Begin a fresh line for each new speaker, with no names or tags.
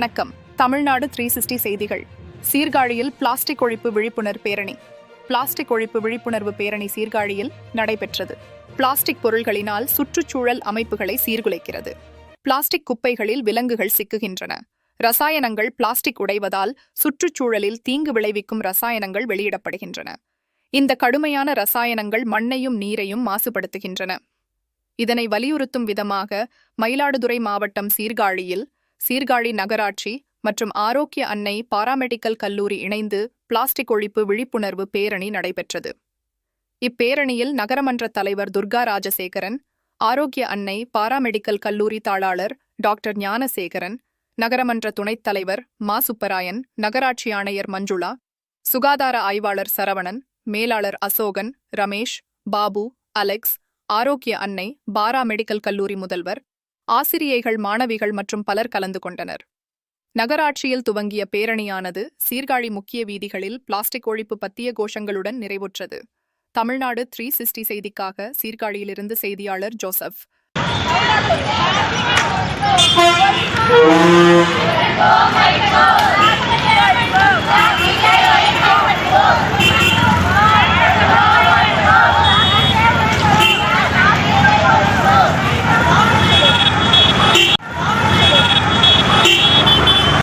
வணக்கம். Tamil Nadu three sixty செய்திகள். சீர்காழியில் பிளாஸ்டிக் ஒழிப்பு விழிப்புணர்வு பேரணி. பிளாஸ்டிக் ஒழிப்பு விழிப்புணர்வு பேரணி சீர்காழியில் நடைபெற்றது. பிளாஸ்டிக் பொருள்களினால் சுற்றுச்சூழல் அமைப்புகளை சீர்குலைக்கிறது. பிளாஸ்டிக் குப்பைகளில் விலங்குகள் சிக்குகின்றன. ரசாயனங்கள் பிளாஸ்டிக் உடைவதால் சுற்றுச்சூழலில் தீங்கு விளைவிக்கும் ரசாயனங்கள் வெளியிடப்படுகின்றன. இந்த கடுமையான ரசாயனங்கள் மண்ணையும் நீரையும் மாசுபடுத்துகின்றன. இதனை வலியுறுத்தும் விதமாக மயிலாடுதுறை மாவட்டம் சீர்காழியில் சீர்காழி நகராட்சி மற்றும் ஆரோக்கிய அன்னை பாராமெடிக்கல் கல்லூரி இணைந்து பிளாஸ்டிக் ஒழிப்பு விழிப்புணர்வு பேரணி நடைபெற்றது. இப்பேரணியில் நகரமன்ற தலைவர் துர்கா ராஜசேகரன் ஆரோக்கிய அன்னை பாராமெடிக்கல் கல்லூரி தாளாளர் டாக்டர் ஞானசேகரன் நகரமன்ற துணைத் தலைவர் மா. சுப்பராயன் நகராட்சி ஆணையர் மஞ்சுளா சுகாதார ஆய்வாளர் சரவணன் மேலாளர் அசோகன் ரமேஷ் பாபு அலெக்ஸ் ஆரோக்கிய அன்னை பாரா மெடிக்கல் கல்லூரி முதல்வர் ஆசிரியைகள் மாணவிகள் மற்றும் பலர் கலந்து கொண்டனர். நகராட்சியில் துவங்கிய பேரணியானது சீர்காழி முக்கிய வீதிகளில் பிளாஸ்டிக் ஒழிப்பு பத்திய கோஷங்களுடன் நிறைவுற்றது. தமிழ்நாடு த்ரீ சிக்ஸ்டி செய்திக்காக சீர்காழியிலிருந்து செய்தியாளர் ஜோசப்.